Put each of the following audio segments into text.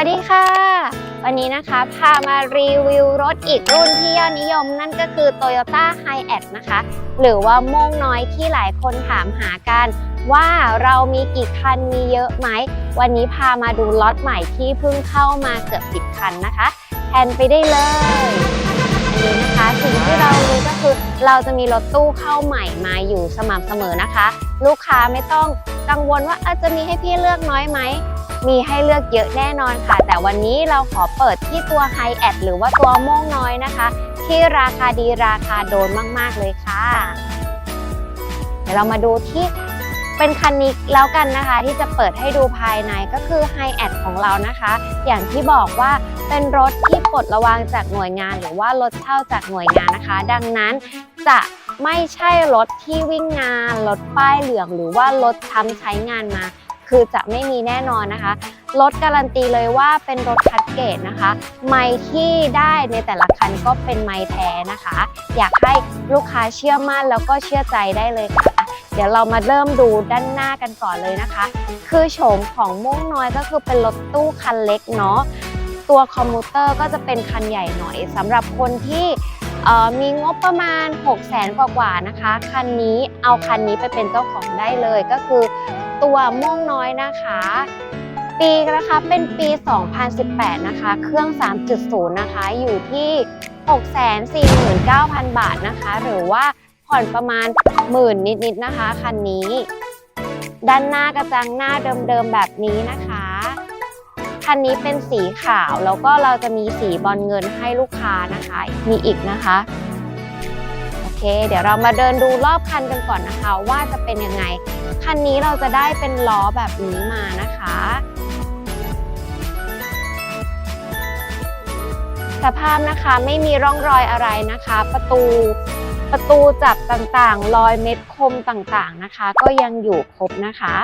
วัสดีค่ะ วันนี้นะคะพามารีวิวรถอีกรุ่นที่ยอดนิยมนั่นก็คือ Toyota h i a t นะคะ หรือว่าโม่งน้อยที่หลายคนถามหากัน ว่าเรามีกี่คันมีเยอะไหม วันนี้พามาดูล็อตใหม่ที่เพิ่งเข้ามาเกือบ 10 คันนะคะแทนไปได้เลย อันนี้นะคะสิ่งที่เรารู้ก็คือเราจะมีรถตู้เข้าใหม่มาอยู่สม่ำเสมอนะคะ ลูกค้าไม่ต้องกังวลว่าอาจจะมีให้พี่เลือกน้อยไหม มีให้เลือกเยอะแน่นอนค่ะ แต่วันนี้เราขอเปิดที่ตัว h i แอดหรือว่าตัวโม่งน้อยนะคะ ที่ราคาดีราคาโดนมาก ๆ เลยค่ะ เดี๋ยวเรามาดูที่เป็นคันนี้แล้วกันนะคะ ที่จะเปิดให้ดูภายในก็คือ h i แอดของเรานะคะ อย่างที่บอกว่าเป็นรถที่ปลดระวางจากหน่วยงาน หรือว่ารถเช่าจากหน่วยงานนะคะ ดังนั้นจะไม่ใช่รถที่วิ่งงาน รถป้ายเหลือง หรือว่ารถช้ำใช้งานมา คือจะไม่มีแน่นอนนะคะรถการันตีเลยว่าเป็นรถคัดเกรดนะคะ ไม้ที่ได้ในแต่ละคันก็เป็นไม้แท้นะคะ อยากให้ลูกค้าเชื่อมั่นแล้วก็เชื่อใจได้เลยค่ะ เดี๋ยวเรามาเริ่มดูด้านหน้ากันก่อนเลยนะคะ คือโฉมของม่วงน้อยก็คือเป็นรถตู้คันเล็กเนาะตัวคอมพิวเตอร์ก็จะเป็นคันใหญ่หน่อยสำหรับคนที่มีงบประมาณ 6 0แสนกว่าๆนะคะ คันนี้เอาคันนี้ไปเป็นเจ้าของได้เลยก็คือ ตัวม่วงน้อยนะคะ ปีนะคะเป็นปี 2018 นะคะ เครื่อง 3.0 นะคะ อยู่ที่ 649,000 บาทนะคะ หรือว่าผ่อนประมาณหมื่นนิดๆนะคะคันนี้ ด้านหน้ากระจังหน้าเดิมๆแบบนี้นะคะคันนี้เป็นสีขาวแล้วก็เราจะมีสีบอลเงินให้ลูกค้านะคะ มีอีกนะคะ โอเค เดี๋ยวเรามาเดินดูรอบคันกันก่อนนะคะ ว่าจะเป็นยังไง คันนี้เราจะได้เป็นล้อแบบนี้มานะคะ สภาพนะคะไม่มีร่องรอยอะไรนะคะ ประตูประตูจับต่างๆ รอยเม็ดคมต่างๆนะคะ ก็ยังอยู่ครบนะคะ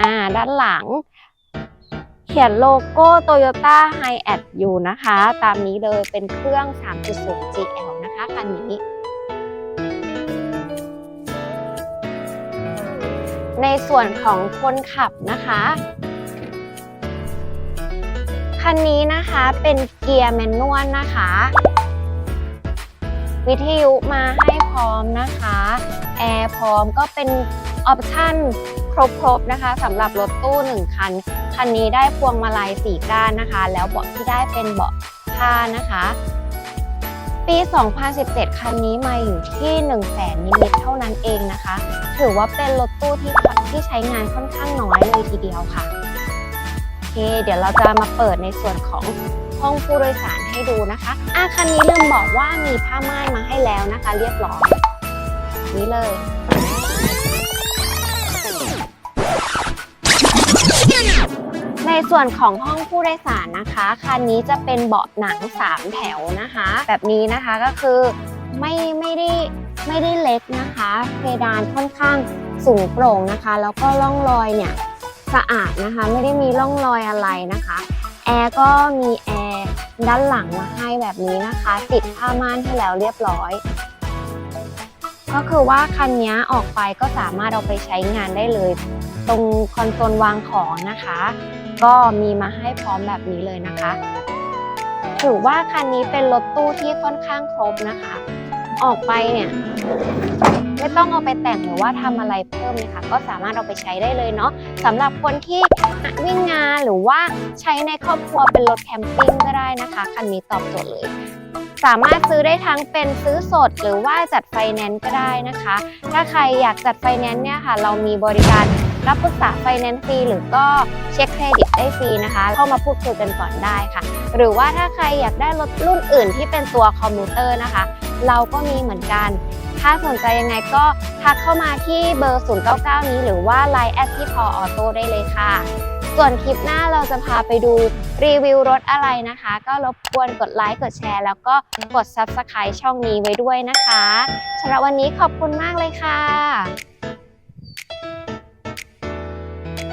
อ่าด้านหลัง เขียนโลโก้ Toyota h i a t อยู่นะคะ ตามนี้เลยเป็นเครื่อง 3.0 GL นะคะคันนี้ ในส่วนของคนขับนะคะคันนี้นะคะเป็นเกียร์แมนนวลนะคะ วิทยุมาให้พร้อมนะคะแอร์พร้อมก็เป็นออปชั่นครบๆนะคะสำหรับรถตู้ 1 คัน คันนี้ได้พวงมาลัย4ก้านนะคะ แล้วเบาะที่ได้เป็นเบาะผ้านะคะ ปี 2017 คันนี้มาอยู่ที่ 1 0 0 0 0แสนนิดๆเท่านั้นเองนะคะ ถือว่าเป็นรถตู้ที่ที่ใช้งานค่อนข้างน้อยเลยทีเดียวค่ะโอเค เดี๋ยวเราจะมาเปิดในส่วนของห้องผู้โดยสารให้ดูนะคะอะคันนี้ลืมบอกว่ามีผ้าม่านมาให้แล้วนะคะ เรียบร้อยนี่เลย ในส่วนของห้องผู้โดยสารนะคะคันนี้จะเป็นเบาะหนัง 3 แถวนะคะ แบบนี้นะคะก็คือไม่ไม่ได้ไม่ได้เล็กนะคะ เพดานค่อนข้างสูงโปร่งนะคะ แล้วก็ร่องรอยเนี่ยสะอาดนะคะ ไม่ได้มีร่องรอยอะไรนะคะแอร์ก็มีแอร์ด้านหลังมาให้แบบนี้นะคะ ติดผ้าม่านให้แล้วเรียบร้อย ก็คือว่าคันนี้ออกไปก็สามารถเอาไปใช้งานได้เลย ตรงคอนโซลวางของนะคะ ก็มีมาให้พร้อมแบบนี้เลยนะคะ ถือว่าคันนี้เป็นรถตู้ที่ค่อนข้างครบนะคะ ออกไปเนี่ยไม่ต้องเอาไปแต่งหรือว่าทำอะไรเพิ่มเลยค่ะ ก็สามารถเอาไปใช้ได้เลยเนาะสำหรับคนที่วิ่งงานหรือว่าใช้ในครอบครัวเป็นรถแคมปิ้งก็ได้นะคะคันนี้ตอบโจทย์เลย สามารถซื้อได้ทั้งเป็นซื้อสดหรือว่าจัดไฟแนนซ์ก็ได้นะคะ ถ้าใครอยากจัดไฟแนนซ์เนี่ยค่ะ เรามีบริการ รับปรึกษาไฟแนนซ์ฟรีหรือก็เช็คเครดิตได้ฟรีนะคะ เข้ามาพูดคุยกันก่อนได้ค่ะ หรือว่าถ้าใครอยากได้รถรุ่นอื่นที่เป็นตัวคอมพิวเตอร์นะคะ เราก็มีเหมือนกัน ถ้าสนใจยังไงก็ทักเข้ามาที่เบอร์ 099 นี้ หรือว่า Line แอดที่พอออโต้ได้เลยค่ะ ส่วนคลิปหน้าเราจะพาไปดูรีวิวรถอะไรนะคะ ก็รบกวนกดไลค์กดแชร์ แล้วก็กด Subscribe ช่องนี้ไว้ด้วยนะคะสำหรับวันนี้ขอบคุณมากเลยค่ะ